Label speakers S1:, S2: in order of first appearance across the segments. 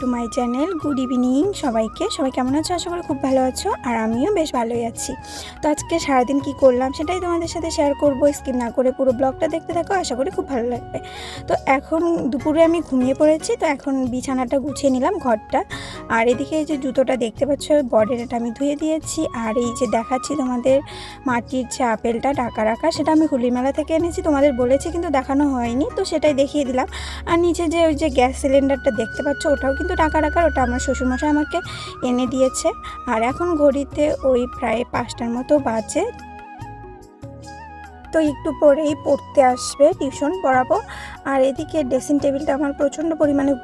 S1: To my channel, good evening সবাইকে। সবাই কেমন আছো? আশা করি খুব ভালো আছো আর আমিও বেশ ভালোই আছি। তো আজকে সারাদিন কি করলাম সেটাই তোমাদের সাথে শেয়ার করব স্কিপ না করে পুরো ব্লগটা দেখতে থাকো, আশা করি খুব ভালো লাগবে। তো এখন দুপুরে আমি ঘুমিয়ে পড়েছি, তো এখন বিছানাটা গুছিয়ে নিলাম ঘরটা। আর এদিকে এই যে জুতোটা দেখতে পাচ্ছ বডির এটা আমি ধুয়ে দিয়েছি। আর এই যে দেখাচ্ছি তোমাদের মাটির যে আপেলটা ডাকা রাখা, সেটা আমি হুলি মেলা থেকে এনেছি। তোমাদের বলেছি কিন্তু দেখানো হয়নি, তো সেটাই দেখিয়ে দিলাম। আর নিচে যে ওই যে গ্যাস সিলিন্ডারটা দেখতে পাচ্ছ, ওটাও কিন্তু টাকা রাখার ওটা আমার শ্বশুরমশাই আমাকে এনে দিয়েছে। আর এখন ঘড়িতে ওই প্রায় পাঁচটার মতো বাজে। তো একটু পরেই পড়তে আসবে, টিউশন পড়াবো। আর এদিকে ড্রেসিং টেবিলটা আমার প্রচণ্ড পরিমাণে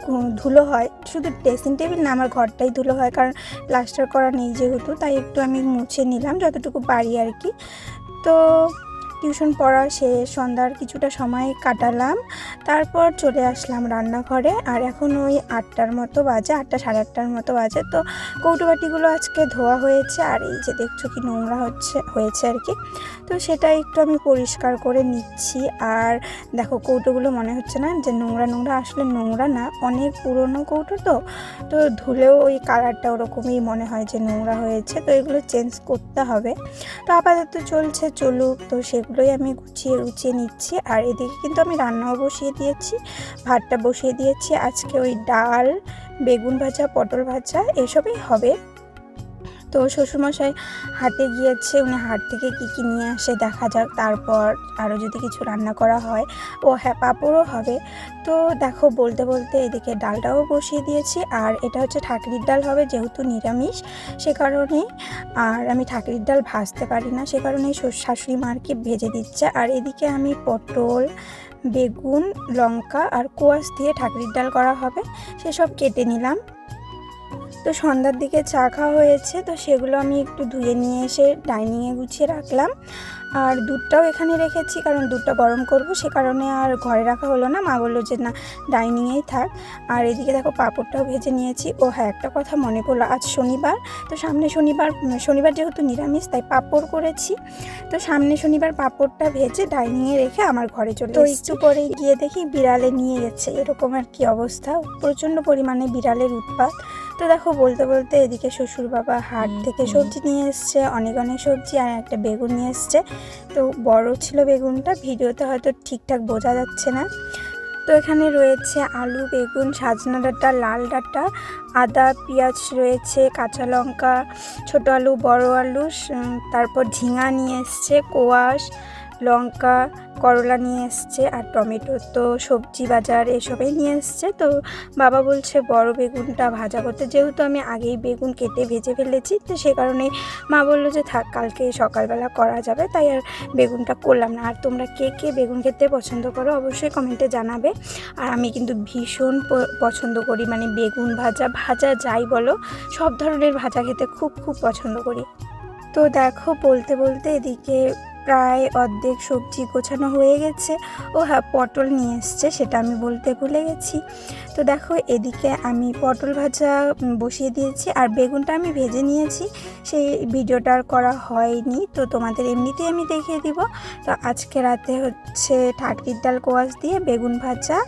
S1: ধুলো হয়। শুধু ড্রেসিং টেবিল না, আমার ঘরটাই ধুলো হয়, কারণ প্লাস্টার করা নেই যেহেতু, তাই একটু আমি মুছে নিলাম, যতটুকু পারি আর কি। তো টিউশন পড়া শেষ সন্ধ্যার কিছুটা সময় কাটালাম। তারপর চলে আসলাম রান্নাঘরে আর এখন ওই আটটার মতো বাজে, আটটা সাড়ে আটটার মতো বাজে। তো কৌটোবাটিগুলো আজকে ধোয়া হয়েছে আর এই যে দেখছ কি নোংরা হচ্ছে, হয়েছে আর কি। তো সেটা একটু আমি পরিষ্কার করে নিচ্ছি। আর দেখো কৌটোগুলো মনে হচ্ছে না যে নোংরা নোংরা, আসলে নোংরা না, অনেক পুরনো কৌটো তো। তো ধুলেও ওই কালারটা ওরকমই মনে হয় যে নোংরা হয়েছে। তো এগুলো চেঞ্জ করতে হবে। তো আপাতত চলছে, চলুক। তো সেগুলোই আমি গুছিয়ে গুছিয়ে নিচ্ছি। আর এদিকে কিন্তু আমি রান্নাও বসিয়ে দিয়েছি, ভাতটা বসিয়ে দিয়েছি। আজকে ওই ডাল, বেগুন ভাজা, পটল ভাজা এসবই হবে। তো শ্বশুরমশাই হাতে গিয়েছে, উনি হাট থেকে কী কী নিয়ে আসে দেখা যাক। তারপর আরও যদি কিছু রান্না করা হয়, ও হ্যাঁ পাঁপড়ও হবে। তো দেখো, বলতে বলতে এদিকে ডালটাও বসিয়ে দিয়েছি। আর এটা হচ্ছে ঠাকরির ডাল হবে, যেহেতু নিরামিষ, সে কারণে আর আমি ঠাকরির ডাল ভাজতে পারি না, সে কারণে শাশুড়ি মারকে ভেজে দিচ্ছে। আর এদিকে আমি পটল, বেগুন, লঙ্কা আর কোয়াশ দিয়ে ঠাকরির ডাল করা হবে, সেসব কেটে নিলাম। তো সন্ধ্যার দিকে চা খাওয়া হয়েছে তো সেগুলো আমি একটু ধুয়ে নিয়ে এসে ডাইনিংয়ে গুছিয়ে রাখলাম। আর দুধটাও এখানে রেখেছি কারণ দুধটা গরম করব সে কারণে আর ঘরে রাখা হলো না। মা বলল যে না ডাইনিংয়েই থাক। আর এদিকে দেখো পাঁপড়টাও ভেজে নিয়েছি। ও হ্যাঁ একটা কথা মনে পড়ল আজ শনিবার। তো সামনে শনিবার শনিবার যেহেতু নিরামিষ তাই পাঁপড় করেছি। তো সামনে শনিবার পাঁপড়টা ভেজে ডাইনিংয়ে রেখে আমার ঘরে চলে তো একটু পরে গিয়ে দেখি বিড়ালে নিয়ে গেছে এরকম আর কি অবস্থা? প্রচণ্ড পরিমাণে বিড়ালের উৎপাত। তো দেখো বলতে বলতে এদিকে শ্বশুর বাবা হাট থেকে সবজি নিয়ে এসছে অনেক অনেক সবজি আর একটা বেগুন নিয়ে এসছে। তো বড় ছিল বেগুনটা ভিডিওতে হয়তো ঠিকঠাক বোঝা যাচ্ছে না। তো এখানে রয়েছে আলু বেগুন সাজনা ডাঁটা লাল ডাঁটা আদা পেঁয়াজ রয়েছে কাঁচা লঙ্কা ছোটো আলু বড় আলু তারপর ঝিঙা নিয়ে এসছে কোয়াশ লঙ্কা, করলা নিয়ে এসছে আর টমেটো তো সবজি বাজার এসবই নিয়ে এসছে। তো বাবা বলছে, বড় বেগুনটা ভাজা করতে যেহেতু আমি আগেই বেগুন কেটে ভেজে ফেলেছি, তো সে কারণে মা বলল যে, থাক, কালকে সকালবেলা করা যাবে, তাই আর বেগুনটা করলাম না। আর তোমরা কে কে বেগুন খেতে পছন্দ করো অবশ্যই কমেন্টে জানাবে। আর আমি কিন্তু ভীষণ পছন্দ করি মানে বেগুন ভাজা ভাজা যাই বলো, সব ধরনের ভাজা খেতে খুব খুব পছন্দ করি। তো দেখো, বলতে বলতে এদিকে প্রায় অর্ধেক সবজি গোছানো হয়ে গেছে ও হ্যাঁ পটল নিয়ে এসছে, সেটা আমি বলতে ভুলে গেছি। তো দেখো, এদিকে আমি পটল ভাজা বসিয়ে দিয়েছি আর বেগুনটা আমি ভেজে নিয়েছি। সেই ভিডিওটা আর করা হয়নি, তো তোমাদের এমনিতেই আমি দেখিয়ে দিব। তো আজকে রাতে হচ্ছে ঠাকরির ডাল কোয়াশ দিয়ে বেগুন ভাজা,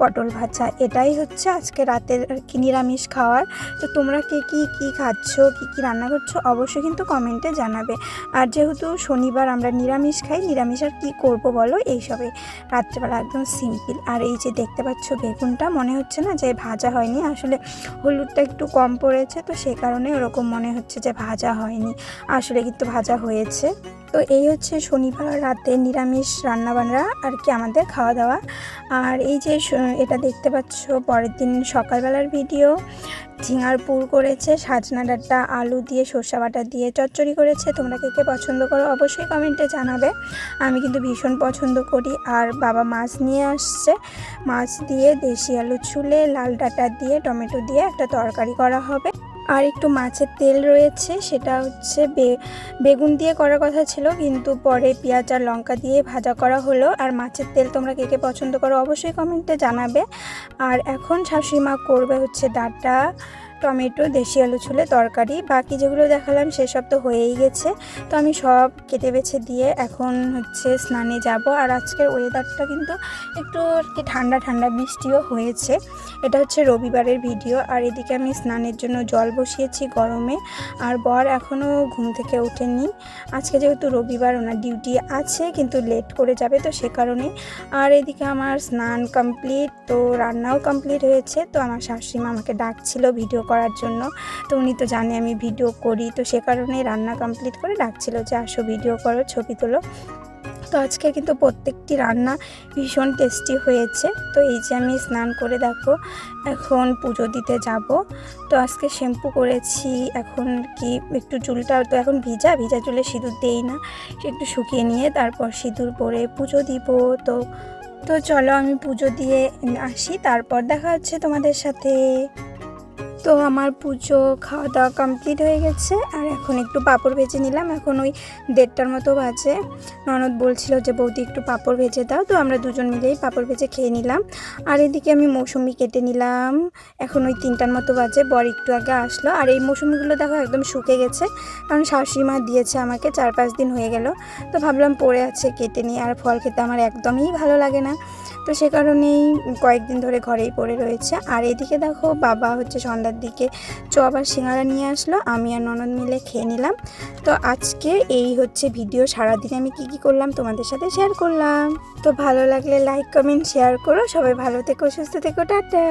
S1: পটল ভাজা, এটাই হচ্ছে আজকে রাতের কি নিরামিষ খাওয়ার। তো তোমরা কে কী কী খাচ্ছ, কী কী রান্না করছ, অবশ্যই কিন্তু কমেন্টে জানাবে। আর যেহেতু শনিবার আমরা নিরামিষ খাই, নিরামিষ আর কী করব বলো? এইসবে। রাত্রেবেলা একদম সিম্পল আর এই যে দেখতে পাচ্ছ বেগুনটা, মনে হচ্ছে না যে ভাজা হয়নি। আসলে হলুদটা একটু কম পড়েছে, তো সে কারণে ওরকম মনে হচ্ছে যে ভাজা হয়নি। আসলে কিন্তু ভাজা হয়েছে। তো এই হচ্ছে শনিবার রাতে নিরামিষ রান্নাবান্না আর কি আমাদের খাওয়া দাওয়া আর এই যে এটা দেখতে পাচ্ছ পরের দিন সকালবেলার ভিডিও ঝিঙার পুর করেছে, সাজনা ডাঁটা, আলু দিয়ে, সর্ষা বাটা দিয়ে চচ্চড়ি করেছে। তোমরা কে কে পছন্দ করো অবশ্যই কমেন্টে জানাবে। আমি কিন্তু ভীষণ পছন্দ করি। আর বাবা মাছ নিয়ে আসছে। মাছ দিয়ে দেশি আলু ছুলে, লাল ডাঁটা দিয়ে, টমেটো দিয়ে একটা তরকারি করা হবে। আর একটু মাছের তেল রয়েছে, সেটা হচ্ছে বেগুন দিয়ে করার কথা ছিল, কিন্তু পরে পেঁয়াজ আর লঙ্কা দিয়ে ভাজা করা হলো। আর মাছের তেল তোমরা কে কে পছন্দ করো অবশ্যই কমেন্টে জানাবে। আর এখন শাশুড়ি মা করবে হচ্ছে ডাঁটা টমেটো, দেশি আলু ছুলে, তরকারি, বাকি যেগুলো দেখালাম সেসব তো হয়েই গেছে। তো আমি সব কেটে বেছে দিয়ে এখন হচ্ছে স্নানে যাব। আর আজকের ওয়েদারটা কিন্তু একটু আর কি ঠান্ডা ঠান্ডা বৃষ্টিও হয়েছে। এটা হচ্ছে রবিবারের ভিডিও আর এদিকে আমি স্নানের জন্য জল বসিয়েছি গরমে। আর বর এখনও ঘুম থেকে ওঠেনি। আজকে যেহেতু রবিবার, ওনার ডিউটি আছে, কিন্তু লেট করে যাবে তো সে কারণে। আর এদিকে আমার স্নান কমপ্লিট তো রান্নাও কমপ্লিট হয়েছে। তো আমার শাশুড়িমা আমাকে ডাকছিল ভিডিও করার জন্য। তো উনি তো জানে আমি ভিডিও করি। তো সে কারণে রান্না কমপ্লিট করে ডাকছিল যে, আসো ভিডিও করো, ছবি তোলো। তো আজকে কিন্তু প্রত্যেকটি রান্না ভীষণ টেস্টি হয়েছে। তো এই যে আমি স্নান করে দেখো, এখন পুজো দিতে যাব। তো আজকে শ্যাম্পু করেছি, এখন কি একটু চুলটা তো এখন ভিজা ভিজা চুলে সিঁদুর দেই না। একটু শুকিয়ে নিয়ে তারপর সিঁদুর পরে পুজো দিব। তো তো চলো আমি পুজো দিয়ে আসি। তারপর দেখা হচ্ছে তোমাদের সাথে। তো আমার পুজো খাওয়া দাওয়া কমপ্লিট হয়ে গেছে। আর এখন একটু পাঁপড় ভেজে নিলাম। এখন ওই দেড়টার মতো বাজে। ননদ বলছিল যে, বৌদি, একটু পাঁপড় ভেজে দাও। তো আমরা দুজন মিলেই পাঁপড় ভেজে খেয়ে নিলাম। আর এদিকে আমি মৌসুমি কেটে নিলাম। এখন ওই তিনটার মতো বাজে। বর একটু আগে আসলো। আর এই মৌসুমিগুলো দেখো একদম শুকে গেছে। কারণ শাশুড়ি মা দিয়েছে আমাকে। চার পাঁচ দিন হয়ে গেল। তো ভাবলাম পড়ে আছে কেটে নিই। আর ফল খেতে আমার একদমই ভালো লাগে না। তো সে কারণেই কয়েকদিন ধরে ঘরেই পড়ে রয়েছে। আর এদিকে দেখো বাবা হচ্ছে সন্ধ্যার দিকে চপ আর সিঙ্গারা নিয়ে আসলো, আমি আর ননদ মিলে খেয়ে নিলাম। তো আজকে এই হচ্ছে ভিডিও, সারাদিন আমি কি কি করলাম তোমাদের সাথে শেয়ার করলাম। তো ভালো লাগলে লাইক কমেন্ট শেয়ার করো। সবাই ভালো থেকো, সুস্থ থেকো, টাটা।